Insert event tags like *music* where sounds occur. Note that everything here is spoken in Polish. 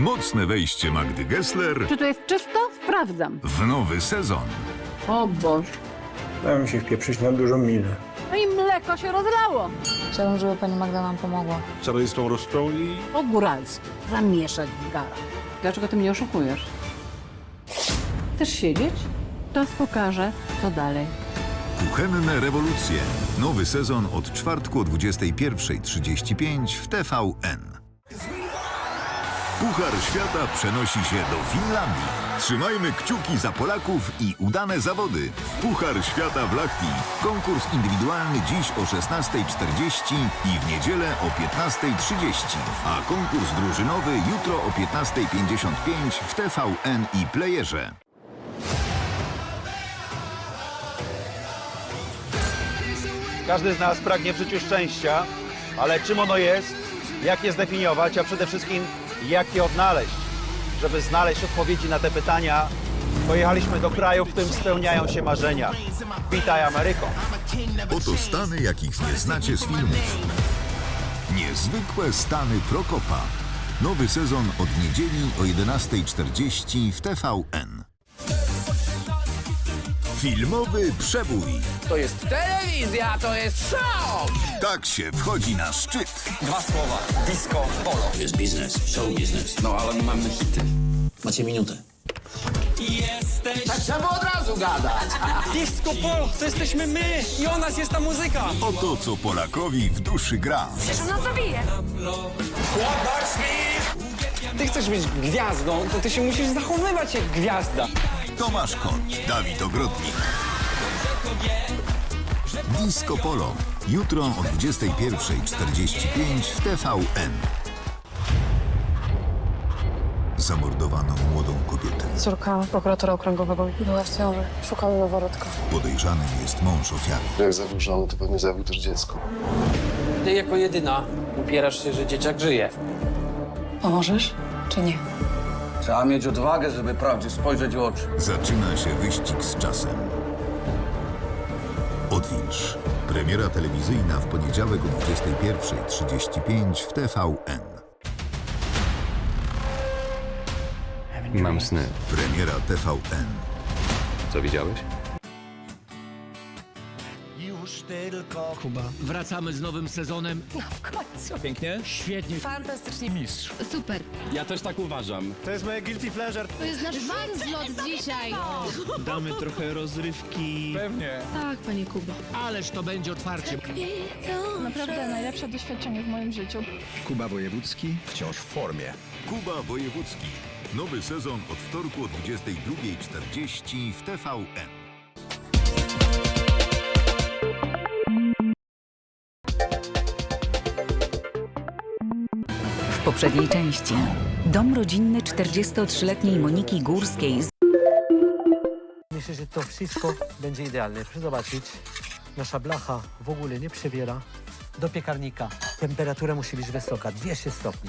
Mocne wejście Magdy Gessler Czy to jest czysto? Sprawdzam. w nowy sezon. O Boże. Dałem się wpieprzyć na dużą minę. No i mleko się rozlało. Chciałabym, żeby pani Magda nam pomogła. czarodziejską różdżką i Po góralsku. Zamieszać w garach. Dlaczego ty mnie oszukujesz? Chcesz siedzieć? Czas pokaże, co dalej. Kuchenne rewolucje. Nowy sezon od czwartku o 21.35 w TVN. Puchar Świata przenosi się do Finlandii. Trzymajmy kciuki za Polaków i udane zawody. Puchar Świata w Lahti. Konkurs indywidualny dziś o 16.40 i w niedzielę o 15.30. A konkurs drużynowy jutro o 15.55 w TVN i Playerze. Każdy z nas pragnie w życiu szczęścia, ale czym ono jest, jak je zdefiniować, a przede wszystkim jak je odnaleźć? Żeby znaleźć odpowiedzi na te pytania, pojechaliśmy do kraju, w którym spełniają się marzenia. Witaj Ameryko! Oto stany, jakich nie znacie z filmów. Niezwykłe stany Prokopa. Nowy sezon od niedzieli o 11.40 w TVN. Filmowy przebój. To jest telewizja, to jest show! Tak się wchodzi na szczyt. Dwa słowa. Disco polo. To jest biznes, show biznes. No ale my mamy hity. Macie minutę. Tak trzeba od razu gadać. *laughs* Disco Polo, to jesteśmy my i o nas jest ta muzyka. Oto co Polakowi w duszy gra. Ty chcesz być gwiazdą, to ty się musisz zachowywać jak gwiazda. Tomasz Kot, Dawid Ogrodnik. Disco Polo. Jutro o 21.45 w TVN. Zamordowano młodą kobietę. Córka prokuratora okręgowego była w ciąży. Szukamy noworodka. Podejrzanym jest mąż ofiary. jak zabił żonę, to pewnie zabił też dziecko. Ty jako jedyna upierasz się, że dzieciak żyje. Pomożesz, czy nie? Trzeba mieć odwagę, żeby prawdzie spojrzeć w oczy. Zaczyna się wyścig z czasem. Odwilż. Premiera telewizyjna w poniedziałek o 21.35 w TVN. Mam sny. Premiera TVN. Co widziałeś? Kuba. Wracamy z nowym sezonem. No w końcu. Pięknie? Świetnie. Fantastycznie. Mistrz. Super. Ja też tak uważam. To jest moje guilty pleasure. To jest nasz fan zlot dzisiaj. Damy trochę rozrywki. Pewnie. Tak, panie Kubo. Ależ to będzie otwarcie. Naprawdę najlepsze doświadczenie w moim życiu. Kuba Wojewódzki wciąż w formie. Kuba Wojewódzki. Nowy sezon od wtorku o 22.40 w TVN. Poprzedniej części dom rodzinny 43-letniej Moniki Górskiej Myślę, że to wszystko będzie idealne. Proszę zobaczyć. Nasza blacha w ogóle nie przewiera. Do piekarnika. Temperatura musi być wysoka, 200 stopni.